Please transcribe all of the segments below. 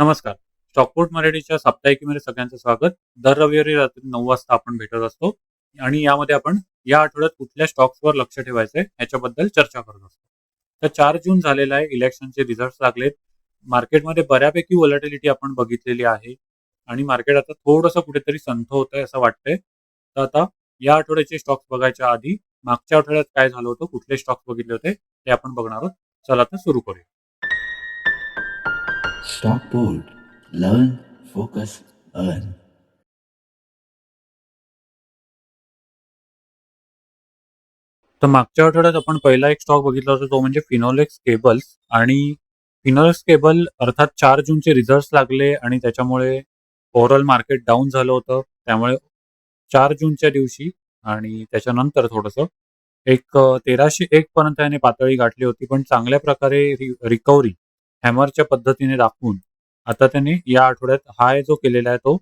नमस्कार. स्टॉकपोर्ट मराठीच्या साप्ताहिकीमध्ये सगळ्यांचं स्वागत. दर रविवारी रात्री नऊ वाजता आपण भेटत असतो. आणि यामध्ये आपण या आठवड्यात कुठल्या स्टॉक्सवर लक्ष ठेवायचं याच्याबद्दल चर्चा करत असतो. तर चार जून झालेला आहे. इलेक्शनचे रिझल्ट लागलेत. मार्केटमध्ये बऱ्यापैकी वॉलॅटिलिटी आपण बघितलेली आहे. आणि मार्केट आता थोडंसं कुठेतरी संथ होत आहे असं वाटतंय. तर आता या आठवड्याचे स्टॉक्स बघायच्या आधी मागच्या आठवड्यात काय झालं होतं? कुठले स्टॉक्स बघितले होते? ते आपण बघणार आहोत. चला तर सुरू करूया. Stock Learn, focus, earn. तर मागच्या आठवड्यात आपण पहिला एक स्टॉक बघितला होता तो म्हणजे फिनोलेक्स केबल्स आणि फिनोलेक्स केबल अर्थात चार जूनचे रिझल्ट लागले आणि त्याच्यामुळे ओव्हरऑल मार्केट डाऊन झालं होतं. त्यामुळे चार जूनच्या दिवशी आणि त्याच्यानंतर थोडंसं एक तेराशे एक पर्यंत याने पातळी गाठली होती पण चांगल्या प्रकारे रिकव्हरी हॅमरच्या पद्धतीने दाखवून आता त्यांनी या आठवड्यात हाय जो केलेला आहे तो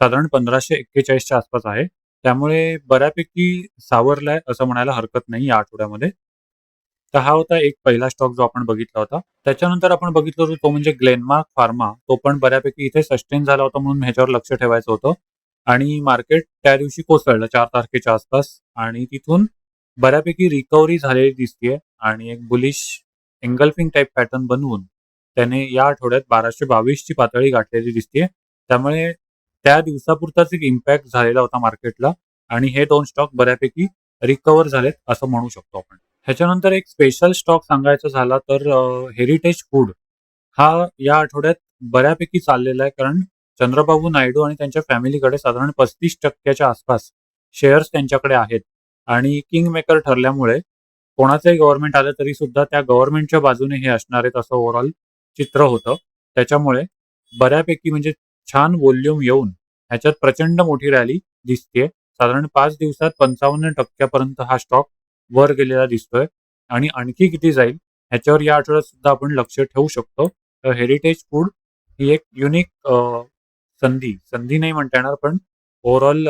साधारण पंधराशे एक्केचाळीसच्या आसपास आहे. त्यामुळे बऱ्यापैकी सावरलाय असं म्हणायला हरकत नाही या आठवड्यामध्ये. तर हा होता एक पहिला स्टॉक जो आपण बघितला होता. त्याच्यानंतर आपण बघितलं होतं तो म्हणजे ग्लेनमार्क फार्मा. तो पण बऱ्यापैकी इथे सस्टेन झाला होता म्हणून ह्याच्यावर लक्ष ठेवायचं होतं. आणि मार्केट त्या दिवशी कोसळलं चार तारखेच्या आसपास. आणि तिथून बऱ्यापैकी रिकव्हरी झालेली दिसतीये. आणि एक बुलिश एंगल्फिंग टाईप पॅटर्न बनवून त्याने या आठवड्यात बाराशे बावीसची पातळी गाठलेली दिसते त्यामुळे त्या दिवसापुरताच एक इम्पॅक्ट झालेला होता मार्केटला आणि हे दोन स्टॉक बऱ्यापैकी रिकवर झालेत असं म्हणू शकतो आपण. ह्याच्यानंतर एक स्पेशल स्टॉक सांगायचा झाला तर हेरिटेज फूड हा या आठवड्यात बऱ्यापैकी चाललेला आहे कारण चंद्रबाबू नायडू आणि त्यांच्या फॅमिलीकडे साधारण पस्तीस टक्क्याच्या आसपास शेअर्स त्यांच्याकडे आहेत आणि किंग मेकर ठरल्यामुळे कोणाचंही गव्हर्नमेंट आलं तरी सुद्धा त्या गव्हर्नमेंटच्या बाजूने हे असणार आहेत असं ओव्हरऑल चित्र होतं. त्याच्यामुळे बऱ्यापैकी म्हणजे छान वॉल्यूम येऊन ह्याच्यात प्रचंड मोठी रॅली दिसते साधारण पाच दिवसात पंचावन्न टक्क्यापर्यंत हा स्टॉक वर गेलेला दिसतोय आणि आणखी किती जाईल ह्याच्यावर या आठवड्यात सुद्धा आपण लक्ष ठेवू शकतो. तर हेरिटेज फूड ही एक युनिक संधी संधी नाही म्हणता येणार पण ओव्हरऑल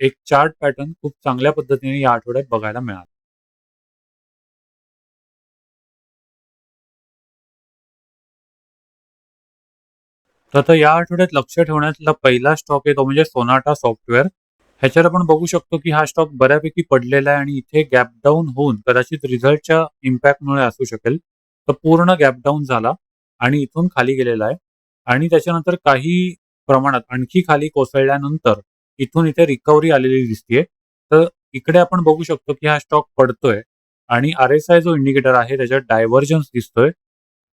एक चार्ट पॅटर्न खूप चांगल्या पद्धतीने या आठवड्यात बघायला मिळाला. तर आता या आठवड्यात लक्ष ठेवण्यातला पहिला स्टॉक आहे तो म्हणजे सोनाटा सॉफ्टवेअर ह्याच्यावर आपण बघू शकतो की हा स्टॉक बऱ्यापैकी पडलेला आहे आणि इथे गॅप डाऊन होऊन कदाचित रिझल्टच्या इम्पॅक्टमुळे असू शकेल. तर पूर्ण गॅप डाऊन झाला आणि इथून खाली गेलेला आहे. आणि त्याच्यानंतर काही प्रमाणात आणखी खाली कोसळल्यानंतर इथून इथे रिकव्हरी आलेली दिसतीये. तर इकडे आपण बघू शकतो की हा स्टॉक पडतोय आणि आर एस आय जो इंडिकेटर आहे त्याच्यात डायव्हर्जन्स दिसतोय.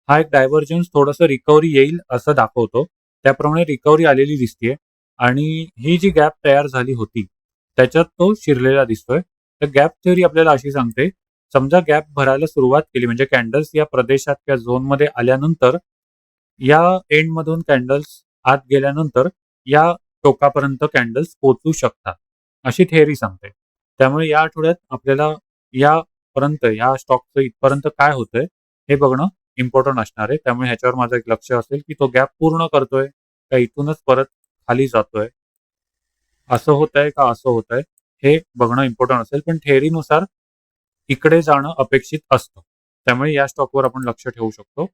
हा एक डायव्हर्जन्स थोडंसं रिकव्हरी येईल असं दाखवतो. त्याप्रमाणे रिकव्हरी आलेली दिसतीये. आणि ही जी गॅप तयार झाली होती त्याच्यात तो शिरलेला दिसतोय. तर गॅप थेअरी आपल्याला अशी सांगते समजा गॅप भरायला सुरुवात केली म्हणजे कॅन्डल्स या प्रदेशात किंवा झोनमध्ये आल्यानंतर या एंड मधून कॅन्डल्स आत गेल्यानंतर या टोकापर्यंत कॅन्डल्स पोचू शकतात अशी थेअरी सांगते. त्यामुळे या आठवड्यात आपल्याला यापर्यंत या स्टॉकचं इथपर्यंत काय होतंय हे बघणं इम्पॉर्टंट असणार आहे. त्यामुळे ह्याच्यावर माझं एक लक्ष असेल की तो गॅप पूर्ण करतोय का इथूनच परत खाली जातोय? असं होत आहे का असं होत आहे हे बघणं इम्पॉर्टंट असेल. पण थेअरीनुसार इकडे जाणं अपेक्षित असतं. त्यामुळे या स्टॉकवर आपण लक्ष ठेवू शकतो.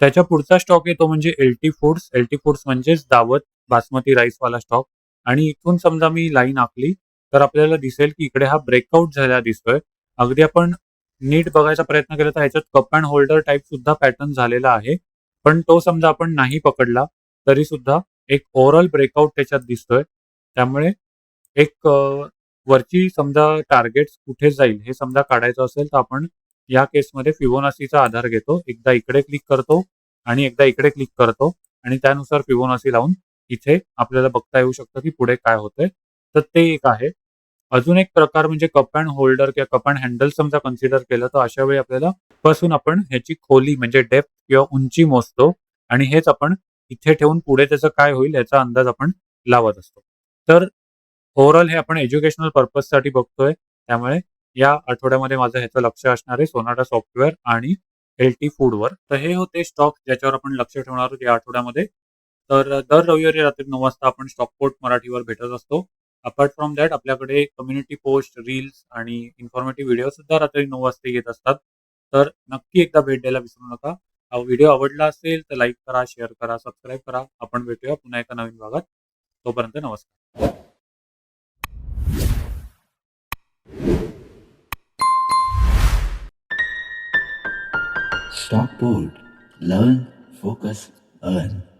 त्याच्या पुढचा स्टॉक येतो म्हणजे एलटी फूड्स एलटी फूड्स म्हणजेच दावत बासमती राईस वाला स्टॉक आणि इथून समजा मी लाईन आखली तर आपल्याला दिसेल की इकडे हा ब्रेकआउट झालेला दिसतोय. अगदी आपण नीट बघायचा प्रयत्न केला तर ह्याच्यात कप अँड होल्डर टाईप सुद्धा पॅटर्न झालेला आहे. पण तो समजा आपण नाही पकडला तरी सुद्धा एक ओव्हरऑल ब्रेकआउट त्याच्यात दिसतोय. त्यामुळे एक वरची समजा टार्गेट कुठे जाईल हे समजा काढायचं असेल तर आपण या केसमध्ये फिबोनासीचा आधार घेतो. एकदा इकडे क्लिक करतो आणि एकदा इकडे क्लिक करतो आणि त्यानुसार फिबोनासी लावून इथे आपल्याला बघता येऊ शकतं की पुढे काय होतंय. तर ते एक आहे. अजून एक प्रकार म्हणजे कप अँड होल्डर किंवा कप अँड हँडल समजा कन्सिडर केलं तर अशा वेळी आपल्याला पासून आपण ह्याची खोली म्हणजे डेप्थ किंवा उंची मोजतो आणि हेच आपण इथे ठेवून पुढे त्याचं काय होईल याचा अंदाज आपण लावत असतो. तर ओव्हरऑल हे आपण एज्युकेशनल पर्पजसाठी बघतोय त्यामुळे या आठवड्यामध्ये माझं ह्याचं लक्ष असणार आहे सोनाटा सॉफ्टवेअर आणि एल टी फूडवर तर हे होते स्टॉक ज्याच्यावर आपण लक्ष ठेवणार आहोत या आठवड्यामध्ये. तर दर रविवारी रात्री नऊ वाजता आपण स्टॉकपोर्ट मराठीवर भेटत असतो. अपार्ट फ्रॉम दॅट आपल्याकडे कम्युनिटी पोस्ट रील्स आणि इन्फॉर्मेटिव्ह व्हिडिओ सुद्धा रात्री नऊ वाजता येत असतात तर नक्की एकदा भेट द्यायला विसरू नका व्हिडिओ आवडला असेल तर लाईक करा, शेअर करा, सबस्क्राईब करा. आपण भेटूया पुन्हा एका नवीन भागात. तोपर्यंत नमस्कार. Stock Board. Learn, focus, earn.